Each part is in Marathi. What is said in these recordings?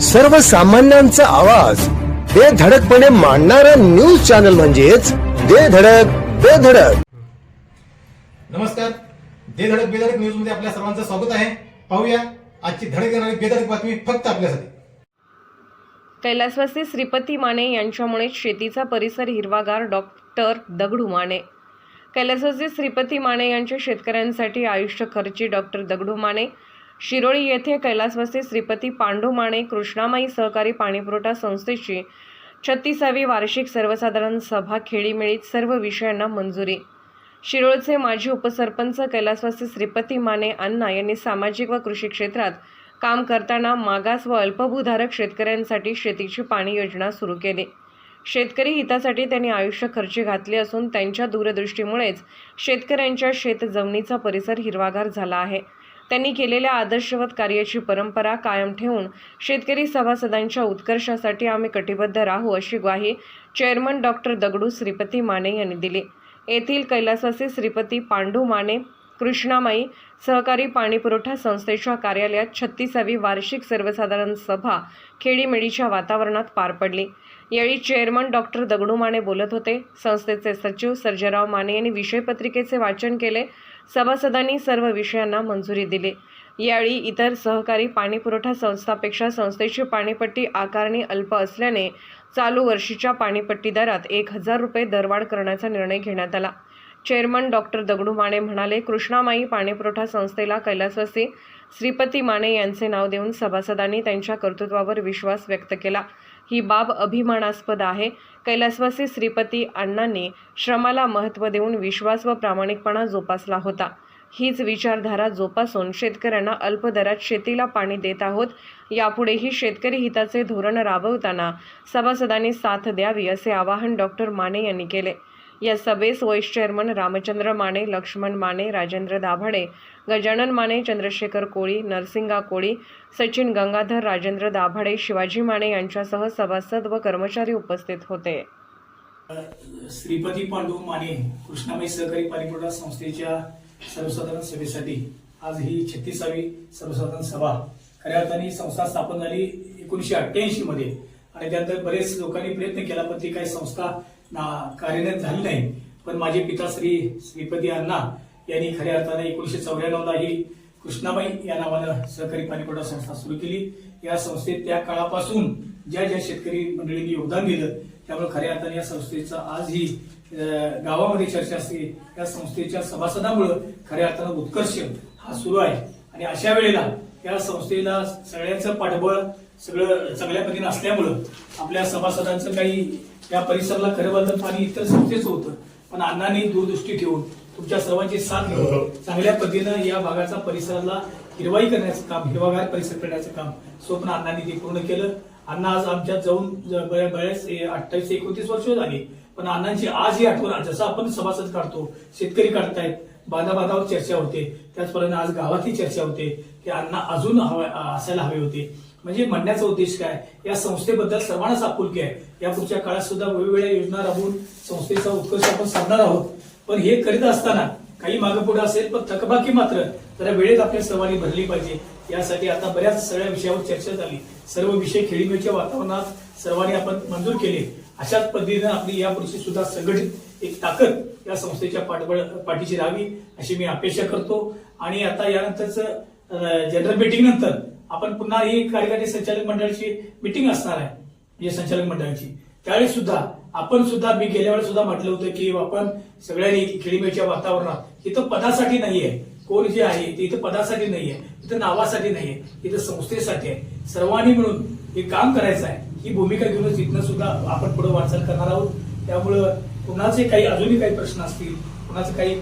सर्वसामान्यांचा आवाज. बेधडकपणे मांडणारा न्यूज चॅनल म्हणजेच बेधडक बेधडक नमस्कार. दे धडक बेधडक न्यूजमध्ये आपल्या सर्वांचं स्वागत आहे. पाहूया आजची धडक येणारी बेधडक बातमी फक्त आपल्यासाठी. कैलासवासी श्रीपती माने यांच्यामुळे शेतीचा परिसर हिरवागार डॉक्टर दगडू माने. कैलासवासी श्रीपती माने यांचे शेतकऱ्यांसाठी आयुष्य खर्ची डॉक्टर दगडू माने. शिरोळी येथे कैलासवासी श्रीपती पांडू माने कृष्णामाई सहकारी पाणीपुरवठा संस्थेची छत्तीसावी वार्षिक सर्वसाधारण सभा खेळीमेळीत सर्व विषयांना मंजुरी. शिरोळचे माजी उपसरपंच कैलासवासी श्रीपती माने अण्णा यांनी सामाजिक व कृषी क्षेत्रात काम करताना मागास व अल्पभूधारक शेतकऱ्यांसाठी शेतीची पाणी योजना सुरू केली. शेतकरी हितासाठी त्यांनी आयुष्य खर्ची घातले असून त्यांच्या दूरदृष्टीमुळेच शेतकऱ्यांच्या शेतजमिनीचा परिसर हिरवागार झाला आहे. त्यांनी केलेल्या आदर्शवत कार्याची परंपरा कायम ठेवून शेतकरी सभासदांच्या उत्कर्षासाठी आम्ही कटिबद्ध राहू अशी ग्वाही चेअरमन डॉक्टर दगडू श्रीपती माने यांनी दिली. येथील कैलासाचे श्रीपती पांडू माने कृष्णामाई सहकारी पाणीपुरवठा संस्थेच्या कार्यालयात छत्तीसावी वार्षिक सर्वसाधारण सभा खेडीमेडीच्या वातावरणात पार पडली. यावेळी चेअरमन डॉक्टर दगडू माने बोलत होते. संस्थेचे सचिव सर्जेराव माने यांनी विषयपत्रिकेचे वाचन केले. सभासदांनी सर्व विषयांना मंजुरी दिली. यावेळी इतर सहकारी पाणीपुरवठा संस्थापेक्षा संस्थेची पाणीपट्टी आकारणी अल्प असल्याने चालू वर्षीच्या पाणीपट्टी दरात एक हजार रुपये दरवाढ करण्याचा निर्णय घेण्यात आला. चेअरमन डॉक्टर दगडू माने म्हणाले कृष्णामाई पाणीपुरवठा संस्थेला कैलासवासी श्रीपती माने यांचे नाव देऊन सभासदांनी त्यांच्या कर्तृत्वावर विश्वास व्यक्त केला. ही बाब अभिमानास्पद आहे. कैलासवासी श्रीपती अण्णांनी श्रमाला महत्त्व देऊन विश्वास व प्रामाणिकपणा जोपासला होता. हीच विचारधारा जोपासून शेतकऱ्यांना अल्प दरात शेतीला पाणी देत आहोत. यापुढेही शेतकरी हिताचे धोरण राबवताना सभासदांनी साथ द्यावी असे आवाहन डॉक्टर माने यांनी केले. या सभेस व्हाईस चेअरमन रामचंद्र माने लक्ष्मण माने राजेंद्र दाभाडे गजानन माने चंद्रशेखर कोळी नरसिंगा कोळी सचिन गंगाधर राजेंद्र दाभाडे शिवाजी माने यांच्यासह सभासद व कर्मचारी उपस्थित होते. श्रीपती पांडू माने कृष्णामाई सहकारी पाणीपुरवठा संस्थेच्या सर्वसाधारण सभेसाठी आज ही छत्तीसावी सर्वसाधारण सभा. खऱ्या अर्थाने संस्था स्थापन झाली एकोणीशे अठ्ठ्याऐंशी मध्ये आणि त्यानंतर बरेच लोकांनी प्रयत्न केला पण ती काही संस्था कार्यरत झाली नाही. पण माझे पिता श्री श्रीपती अण्णा यांनी खऱ्या अर्थाने एकोणीशे चौऱ्याण्णवला ही कृष्णाबाई या नावानं सहकारी पाणीपुरवठा संस्था सुरू केली. या संस्थेत त्या काळापासून ज्या ज्या शेतकरी मंडळींनी योगदान दिलं त्यामुळे खऱ्या अर्थाने या संस्थेचा आज ही गावामध्ये चर्चा असते. या संस्थेच्या सभासदामुळं खऱ्या अर्थानं उत्कर्ष हा सुरू आहे. आणि अशा वेळेला या संस्थेला सगळ्यांचं पाठबळ सगळं चांगल्या पद्धतीनं असल्यामुळं आपल्या सभासदांचं काही या परिसराला खरं बोलतं पाणी इतर संस्थेचं होतं पण अण्णांनी दूरदृष्टी ठेवून तुमच्या सर्वांची साथ घेऊन चांगल्या पद्धतीनं या भागाचा परिसराला हिरवाई करण्याचं काम हिरवागार परिसर करण्याचं काम स्वप्न अण्णांनी ते पूर्ण केलं. अण्णा आज आमच्यात जाऊन बऱ्याच अठ्ठावीस एकोणतीस वर्ष झाली पण अण्णांची आज ही आठवण जसं आपण सभासद काढतो शेतकरी काढतायत बांधाबांधावर चर्चा होते त्याचप्रमाणे आज गावातही चर्चा होते की अण्णा अजून हवे- असायला हवे होते. म्हणजे म्हणण्याचा उद्देश काय? या संस्थेबद्दल सर्वांनाच आपुलकी आहे. या पुढच्या काळात सुद्धा वेगवेगळ्या योजना राबवून संस्थेचा उत्कर्ष आपण साधणार आहोत. पण हे करीत असताना काही मागे पुढे असेल पण थकबाकी मात्र जरा वेळेत आपल्या सर्वांनी भरली पाहिजे. यासाठी आता बऱ्याच सगळ्या विषयावर चर्चा झाली. सर्व विषय खेळीमेळीच्या वातावरणात सर्वांनी आपण मंजूर केले. अशाच पद्धतीनं आपली यापुढची सुद्धा संघटित एक ताकद या संस्थेच्या पाठबळ पाठीची राहावी अशी मी अपेक्षा करतो. आणि आता यानंतरच जनरल मिटिंग नंतर आपण पुन्हा ही कार्यकारी संचालक मंडळाची मिटिंग असणार आहे. म्हणजे संचालक मंडळाची. त्यावेळी सुद्धा आपण सुद्धा मी गेल्या वेळेस सुद्धा म्हटलं होतं की आपण सगळ्यांनी खेळीमेळीच्या वातावरणात इथं पदासाठी नाहीये. कोण जे आहे ते इथं पदासाठी नाहीये इथं नावासाठी नाहीये इथं संस्थेसाठी आहे. सर्वांनी मिळून हे काम करायचं आहे. ही भूमिका घेऊनच इथनं सुद्धा आपण पुढे वाटचाल करणार आहोत. त्यामुळं कुणाचे काही अजूनही काही प्रश्न असतील कुणाचे काही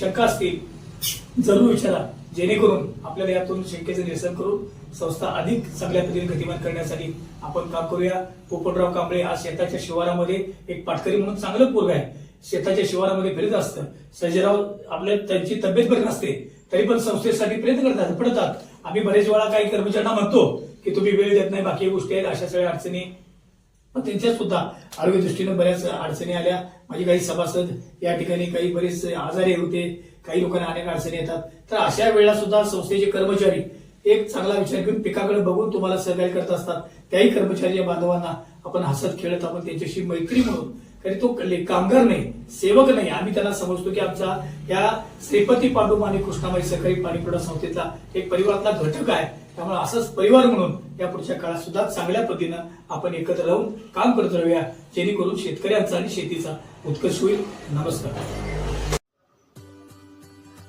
शंका असतील जरूर विचारा. जेणेकरून आपल्याला यातून शंकेचं निरसन करून संस्था अधिक चांगल्या पद्धतीने गतिमान करण्यासाठी आपण काम करूया. पोपटराव कांबळे आज शेताच्या शिवारामध्ये एक पाटकरी म्हणून चांगलं पोरग आहे. शेताच्या शिवारामध्ये फिरत असतं. सर्जेराव आपल्या त्यांची तब्येत बरी नसते तरी पण संस्थेसाठी प्रयत्न करतात पडतात. आम्ही बरेच वेळा काही कर्मचाऱ्यांना म्हणतो की तुम्ही वेळ देत नाही बाकी गोष्टी आहेत अशा सगळ्या अडचणी. पण त्यांच्या सुद्धा आरोग्य दृष्टीने बऱ्याच अडचणी आल्या. माझे काही सभासद या ठिकाणी काही बरेच आजारी होते. काही लोकांना अनेक अडचणी येतात. तर अशा वेळेला सुद्धा संस्थेचे कर्मचारी एक चांगला विचार घेऊन पिकाकडे बघून तुम्हाला सहकार्य करत असतात. त्याही कर्मचारी बांधवांना आपण हसत खेळत आपण त्यांच्याशी मैत्री म्हणून. कारण तो कामगार नाही सेवक नाही. आम्ही त्यांना समजतो की आमचा या श्रीपती पांडू आणि कृष्णाबाई सहकारी पाणी पुरवठा संस्थेचा एक परिवारातला घटक आहे. त्यामुळे असंच परिवार म्हणून या पुढच्या काळात सुद्धा चांगल्या पद्धतीनं आपण एकत्र राहून काम करत राहूया. जेणेकरून शेतकऱ्यांचा आणि शेतीचा उत्कर्ष होईल. नमस्कार.